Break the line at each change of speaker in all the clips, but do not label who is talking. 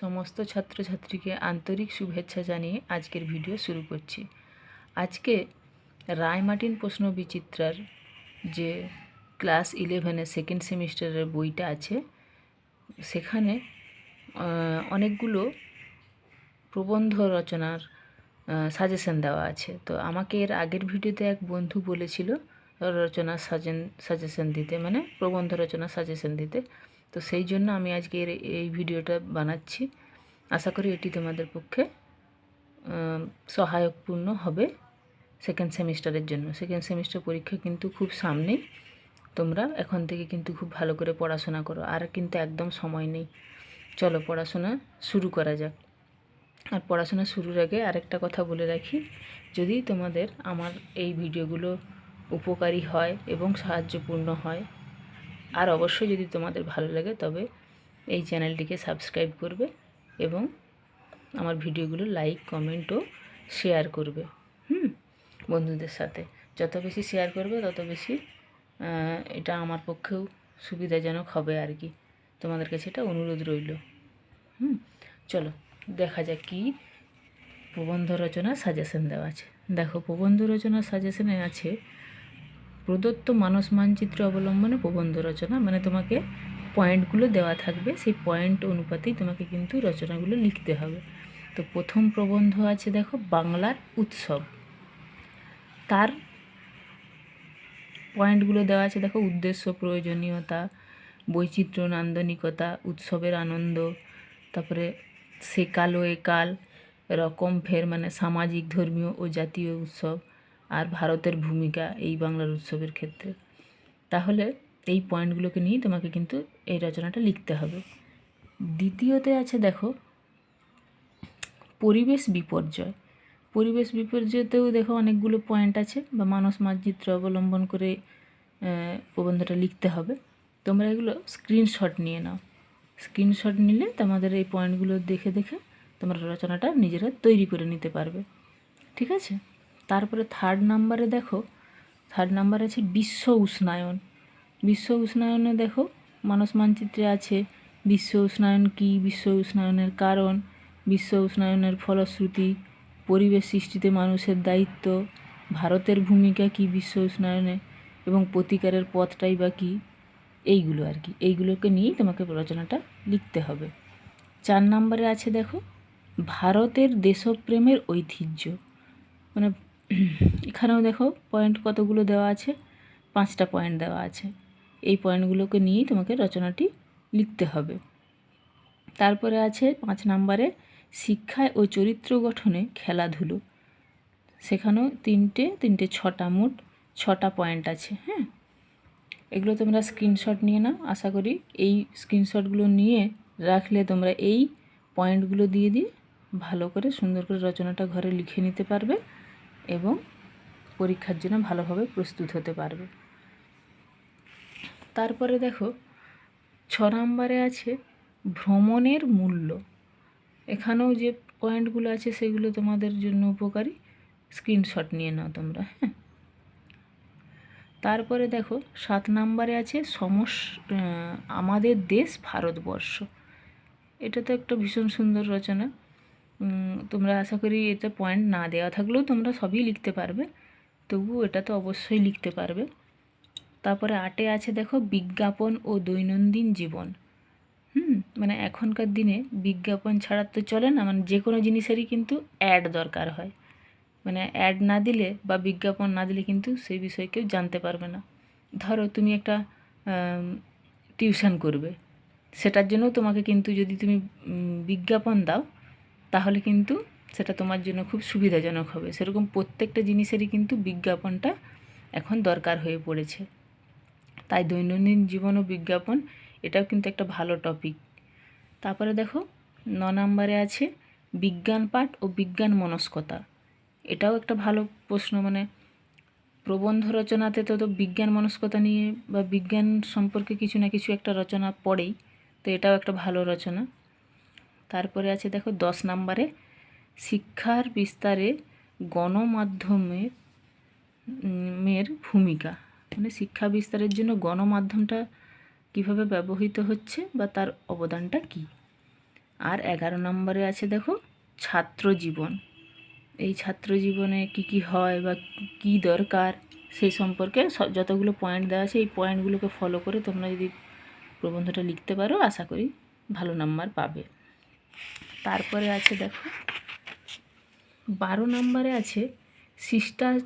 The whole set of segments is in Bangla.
সমস্ত ছাত্রছাত্রীকে আন্তরিক শুভেচ্ছা জানিয়ে আজকের ভিডিও শুরু করছি। আজকে রায়মার্টিন প্রশ্ন বিচিত্রার যে ক্লাস ইলেভেনের সেকেন্ড সেমিস্টারের বইটা আছে, সেখানে অনেকগুলো প্রবন্ধ রচনার সাজেশন দেওয়া আছে। তো আমাকে এর আগের ভিডিওতে এক বন্ধু বলেছিল রচনা সাজেন সাজেশন দিতে মানে প্রবন্ধ রচনা সাজেশন দিতে। তো সেই জন্য আমি আজকে এই ভিডিওটা বানাচ্ছি। আশা করি এটি তোমাদের পক্ষে সহায়কপূর্ণ হবে সেকেন্ড সেমিস্টারের জন্য। সেকেন্ড সেমিস্টার পরীক্ষা কিন্তু খুব সামনেই। তোমরা এখন থেকে কিন্তু খুব ভালো করে পড়াশোনা করো, আর কিন্তু একদম সময় নেই। চলো পড়াশোনা শুরু করা যাক। আর পড়াশোনা শুরুর আগে আরেকটা কথা বলে রাখি, যদি তোমাদের আমার এই ভিডিওগুলো উপকারী হয় এবং সাহায্যপূর্ণ হয় আর অবশ্যই যদি তোমাদের ভালো লাগে, তবে এই চ্যানেলটিকে সাবস্ক্রাইব করবে এবং আমার ভিডিওগুলো লাইক, কমেন্ট ও শেয়ার করবে। হুম? বন্ধুদের সাথে। যত বেশি শেয়ার করবে, তত বেশি এটা আমার পক্ষেও সুবিধাজনক হবে আর কি। তোমাদের কাছে এটা অনুরোধ রইল। হুম? চলো, দেখা যাক কি প্রবন্ধ রচনা সাজেশন দেওয়া আছে। দেখো, প্রবন্ধ রচনা সাজেশনে আছে প্রদত্ত মানস মানচিত্র অবলম্বনে প্রবন্ধ রচনা মানে তোমাকে পয়েন্টগুলো দেওয়া থাকবে, সেই পয়েন্ট অনুপাতেই তোমাকে কিন্তু রচনাগুলো লিখতে হবে। তো প্রথম প্রবন্ধ আছে দেখো, বাংলার উৎসব। তার পয়েন্টগুলো দেওয়া আছে দেখো, উদ্দেশ্য, প্রয়োজনীয়তা, বৈচিত্র্য, নান্দনিকতা, উৎসবের আনন্দ, তারপরে সেকাল ও একাল, রকম ফের মানে সামাজিক, ধর্মীয় ও জাতীয় উৎসব। আর ভারতের ভূমিকা এই বাংলার উৎসবের ক্ষেত্রে। তাহলে এই পয়েন্টগুলোকে নিয়েই তোমাকে কিন্তু এই রচনাটা লিখতে হবে। দ্বিতীয়তে আছে দেখো, পরিবেশ বিপর্যয়। পরিবেশ বিপর্যয়তেও দেখো অনেকগুলো পয়েন্ট আছে বা মানস মানচিত্র অবলম্বন করে প্রবন্ধটা লিখতে হবে। তোমরা এগুলো স্ক্রিনশট নিয়ে নাও। স্ক্রিনশট নিলে তোমাদের এই পয়েন্টগুলো দেখে দেখে তোমরা রচনাটা নিজেরা তৈরি করে নিতে পারবে। ঠিক আছে? তারপরে থার্ড নাম্বারে দেখো থার্ড নাম্বার আছে বিশ্ব উষ্ণায়ন। বিশ্ব উষ্ণায়নে দেখো, মানস মানচিত্রে আছে বিশ্ব উষ্ণায়ন কী, বিশ্ব উষ্ণায়নের কারণ, বিশ্ব উষ্ণায়নের ফলশ্রুতি, পরিবেশ সৃষ্টিতে মানুষের দায়িত্ব, ভারতের ভূমিকা কী বিশ্ব উষ্ণায়নে, এবং প্রতিকারের পথটাই বা কী, এইগুলো আর কি। এইগুলোকে নিয়েই তোমাকে রচনাটা লিখতে হবে। চার নম্বরে আছে দেখো, ভারতের দেশপ্রেমের ঐতিহ্য। মানে এখানেও দেখো পয়েন্ট কতগুলো দেওয়া আছে? পাঁচটা পয়েন্ট দেওয়া আছে। এই পয়েন্টগুলোকে নিয়েই তোমাকে রচনাটি লিখতে হবে। তারপরে আছে পাঁচ নাম্বারে, শিক্ষায় ও চরিত্র গঠনে খেলাধুলো। সেখানেও তিনটে তিনটে ছটা মোট ছটা পয়েন্ট আছে হ্যাঁ? এগুলো তোমরা স্ক্রিনশট নিয়ে নাও। আশা করি এই স্ক্রিনশটগুলো নিয়ে রাখলে তোমরা এই পয়েন্টগুলো দিয়ে দিয়ে ভালো করে সুন্দর করে রচনাটা ঘরে লিখে নিতে পারবে। এবং পরীক্ষার জন্য ভালোভাবে প্রস্তুত হতে পারবে। তারপরে দেখো, ছ নম্বরে আছে ভ্রমণের মূল্য। এখানেও যে পয়েন্টগুলো আছে সেগুলো তোমাদের জন্য উপকারী। স্ক্রিনশট নিয়ে নাও তোমরা হ্যাঁ। তারপরে দেখো, সাত নম্বরে আছে সমস আমাদের দেশ ভারতবর্ষ। এটা তো একটা ভীষণ সুন্দর রচনা। তোমরা আশা করি এটা পয়েন্ট না দেওয়া থাকলেও তোমরা সবই লিখতে পারবে। তবু এটা তো অবশ্যই লিখতে পারবে। তারপরে আটে আছে দেখো, বিজ্ঞাপন ও দৈনন্দিন জীবন। হুম মানে এখনকার দিনে বিজ্ঞাপন ছাড়া তো চলে না মানে যে কোনো জিনিসেরই কিন্তু অ্যাড দরকার হয়। মানে অ্যাড না দিলে বা বিজ্ঞাপন না দিলে কিন্তু সেই বিষয়ে কেউ জানতে পারবে না। ধরো তুমি একটা টিউশন করবে। সেটার জন্য তোমাকে কিন্তু যদি তুমি বিজ্ঞাপন দাও তাহলে কিন্তু সেটা তোমার জন্য খুব সুবিধাজনক হবে। সেরকম প্রত্যেকটা জিনিসেরই কিন্তু বিজ্ঞাপনটা এখন দরকার হয়ে পড়েছে। তাই দৈনন্দিন জীবন ও বিজ্ঞাপন, এটাও কিন্তু একটা ভালো টপিক তারপরে দেখো, ন নম্বরে আছে বিজ্ঞান পাঠ ও বিজ্ঞান মনস্কতা। এটাও একটা ভালো প্রশ্ন মানে প্রবন্ধ রচনাতে তো তো বিজ্ঞান মনস্কতা নিয়ে বা বিজ্ঞান সম্পর্কে কিছু না কিছু একটা রচনা পড়েই, তো এটাও একটা ভালো রচনা। তারপরে আছে দেখো দশ নম্বরে, শিক্ষার বিস্তারে গণমাধ্যমের মের ভূমিকা। মানে শিক্ষা বিস্তারের জন্য গণমাধ্যমটা কীভাবে ব্যবহৃত হচ্ছে বা তার অবদানটা কী? আর এগারো নম্বরে আছে দেখো ছাত্র জীবন। এই ছাত্র জীবনে কি কি হয় বা কি দরকার সেই সম্পর্কে যতগুলো পয়েন্ট দেওয়া আছে, এই পয়েন্টগুলোকে ফলো করে তোমরা যদি প্রবন্ধটা লিখতে পারো, আশা করি ভালো নাম্বার পাবে। তারপরে আছে দেখো। বারো নম্বরে আছে শিষ্টা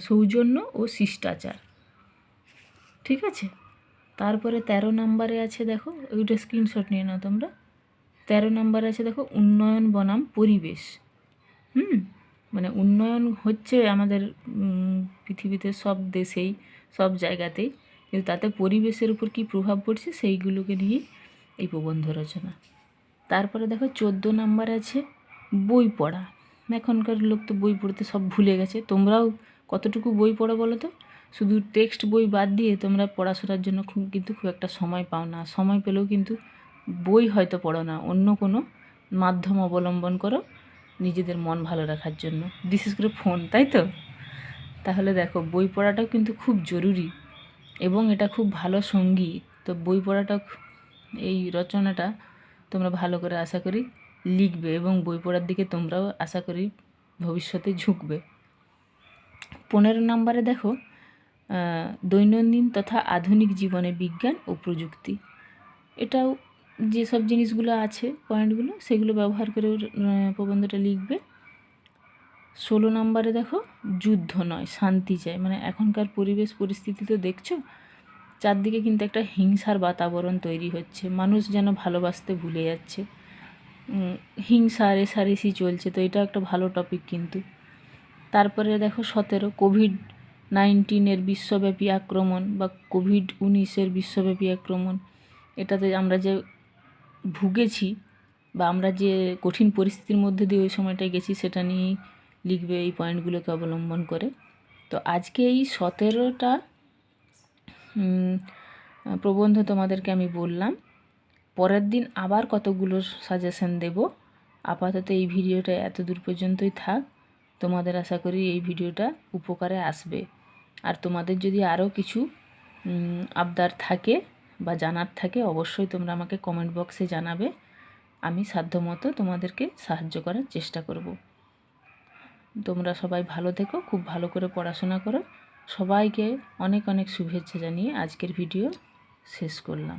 সৌজন্য ও শিষ্টাচার। ঠিক আছে? তারপরে তেরো নম্বরে আছে দেখো, ওইটা স্ক্রিনশট নিয়ে নাও তোমরা। তেরো নম্বরে আছে দেখো, উন্নয়ন বনাম পরিবেশ। হুম? মানে উন্নয়ন হচ্ছে আমাদের পৃথিবীতে সব দেশেই, সব জায়গাতেই। কিন্তু তাতে পরিবেশের উপর কী প্রভাব পড়ছে সেইগুলোকে নিয়েই এই প্রবন্ধ রচনা। তারপরে দেখো চোদ্দ নাম্বার আছে বই পড়া। এখনকার লোক তো বই পড়তে সব ভুলে গেছে। তোমরাও কতটুকু বই পড়ো বলো তো? শুধু টেক্সট বই বাদ দিয়ে তোমরা পড়াশোনার জন্য খুব কিন্তু খুব একটা সময় পাও না। সময় পেলেও কিন্তু বই হয়তো পড়ো না। অন্য কোনো মাধ্যম অবলম্বন করো নিজেদের মন ভালো রাখার জন্য। বিশেষ করে ফোন, তাই তো? তাহলে দেখো বই পড়াটাও কিন্তু খুব জরুরি এবং এটা খুব ভালো সঙ্গী। তো বই পড়াটা এই রচনাটা তোমরা ভালো করে আশা করি লিখবে এবং বই পড়ার দিকে তোমরাও আশা করি ভবিষ্যতে ঝুঁকবে। পনেরো নম্বরে দেখো দৈনন্দিন তথা আধুনিক জীবনে বিজ্ঞান ও প্রযুক্তি। এটাও যেসব জিনিসগুলো আছে, পয়েন্টগুলো, সেগুলো ব্যবহার করে প্রবন্ধটা লিখবে। ষোলো নম্বরে দেখো, যুদ্ধ নয়, শান্তি চাই। মানে এখনকার পরিবেশ, পরিস্থিতি তো দেখছ চারদিকে কিন্তু একটা হিংসার বাতাবরণ তৈরি হচ্ছে। মানুষ যেন ভালোবাসতে ভুলে যাচ্ছে। হিংসা রেসারেসি চলছে, তো এটা একটা ভালো টপিক কিন্তু। তারপরে দেখো সতেরো কোভিড নাইন্টিনের বিশ্বব্যাপী আক্রমণ বা কোভিড উনিশের বিশ্বব্যাপী আক্রমণ, এটাতে আমরা যে ভুগেছি বা আমরা যে কঠিন পরিস্থিতির মধ্যে দিয়ে ওই সময়টায় গেছি, সেটা নিয়েই লিখবে এই পয়েন্টগুলোকে অবলম্বন করে। তো আজকে এই সতেরোটা প্রবন্ধ তোমাদেরকে আমি বললাম। পরের দিন আবার কতগুলো সাজেশন দেব। আপাতত এই ভিডিওটা এত দূর পর্যন্তই থাক। তোমাদের আশা করি এই ভিডিওটা উপকারে আসবে। আর তোমাদের যদি আরও কিছু আবদার থাকে বা জানার থাকে, অবশ্যই তোমরা আমাকে কমেন্ট বক্সে জানাবে। আমি সাধ্যমতো তোমাদেরকে সাহায্য করার চেষ্টা করব। তোমরা সবাই ভালো থেকো, খুব ভালো করে পড়াশোনা করো। সবাইকে অনেক অনেক শুভেচ্ছা জানিয়ে আজকের ভিডিও শেষ করলাম।